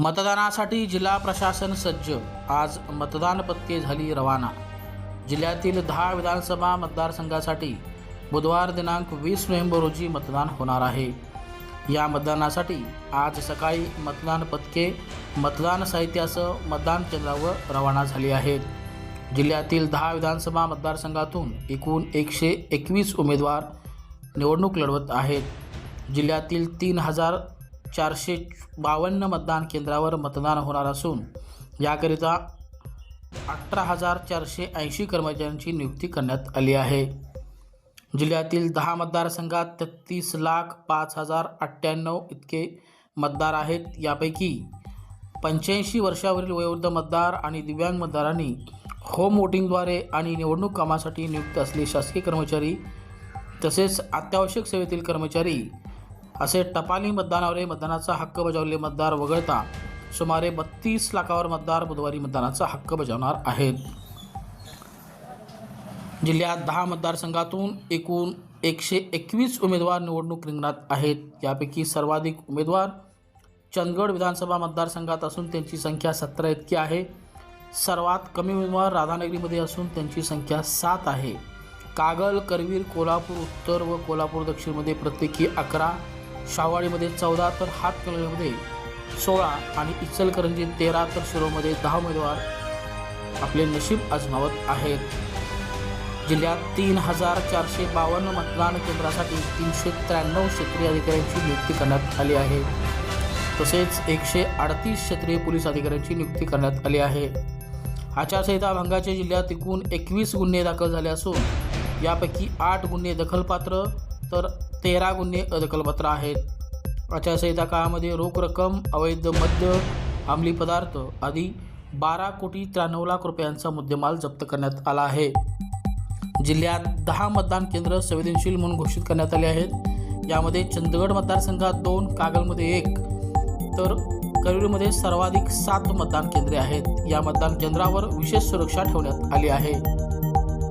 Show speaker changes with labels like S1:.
S1: मतदानासाठी जिल्हा प्रशासन सज्ज. आज मतदान पत्के झाली रवाना. जिल्ह्यातील दहा विधानसभा मतदारसंघासाठी बुधवार दिनांक वीस नोव्हेंबर रोजी मतदान होणार आहे. या मतदानासाठी आज सकाळी मतदान पथके मतदान साहित्यासह मतदान केंद्रावर रवाना झाली आहेत. जिल्ह्यातील दहा विधानसभा मतदारसंघातून एकूण एकशे एकवीस उमेदवार निवडणूक लढवत आहेत. जिल्ह्यातील तीन हजार चारशे बावन्न मतदान केंद्रावर मतदान होणार असून याकरिता अठरा हजार चारशे ऐंशी कर्मचाऱ्यांची नियुक्ती करण्यात आली आहे. जिल्ह्यातील दहा मतदारसंघात तेहतीस लाख पाच हजार अठ्ठ्याण्णव इतके मतदार आहेत. यापैकी पंच्याऐंशी वर्षावरील वयोवृद्ध मतदार आणि दिव्यांग मतदारांनी होम वोटिंगद्वारे आणि निवडणूक कामासाठी नियुक्त असलेले शासकीय कर्मचारी तसेच अत्यावश्यक सेवेतील कर्मचारी असे टपाली मतदानावर मतदानाचा हक्क बजावलेले मतदार वगळता सुमारे बत्तीस लाखावर मतदार बुधवारी मतदानाचा हक्क बजावणार आहेत. जिल्ह्यात दहा मतदारसंघातून एकूण एकशे एकवीस उमेदवार निवडणूक रिंगणात आहेत. यापैकी सर्वाधिक उमेदवार चंदगड विधानसभा मतदारसंघात असून त्यांची संख्या सतरा इतकी आहे. सर्वात कमी उमेदवार राधानगरीमध्ये असून त्यांची संख्या सात आहे. कागल करवीर कोल्हापूर उत्तर व कोल्हापूर दक्षिणमध्ये प्रत्येकी अकरा शावाळीमध्ये चौदा तर हातकणंगलेमध्ये सोळा आणि इचलकरंजी तेरा तर शिरोमध्ये दहा उमेदवार आपले नशीब आजमावत आहेत. जिल्ह्यात तीन हजार चारशे बावन्न मतदान केंद्रासाठी तीनशे त्र्याण्णव क्षेत्रीय अधिकाऱ्यांची नियुक्ती करण्यात आली आहे. तसेच एकशे अडतीस क्षेत्रीय पोलीस अधिकाऱ्यांची नियुक्ती करण्यात आली आहे. आचारसंहिता भंगाच्या जिल्ह्यात एकूण एकवीस गुन्हे दाखल झाले असून यापैकी आठ गुन्हे दखलपात्र तर तेरा गुन्हे अदखलपत्र आहेत. आचारसंहिता काळामध्ये रोख रक्कम अवैध मद्य अंमली पदार्थ आदी बारा कोटी त्र्याण्णव लाख रुपयांचा मुद्देमाल जप्त करण्यात आला आहे. जिल्ह्यात दहा मतदान केंद्र संवेदनशील म्हणून घोषित करण्यात आले आहेत. यामध्ये चंदगड मतदारसंघात दोन कागलमध्ये एक. तर करवीरमध्ये सर्वाधिक सात मतदान केंद्रे आहेत. या मतदान केंद्रावर विशेष सुरक्षा ठेवण्यात आली आहे.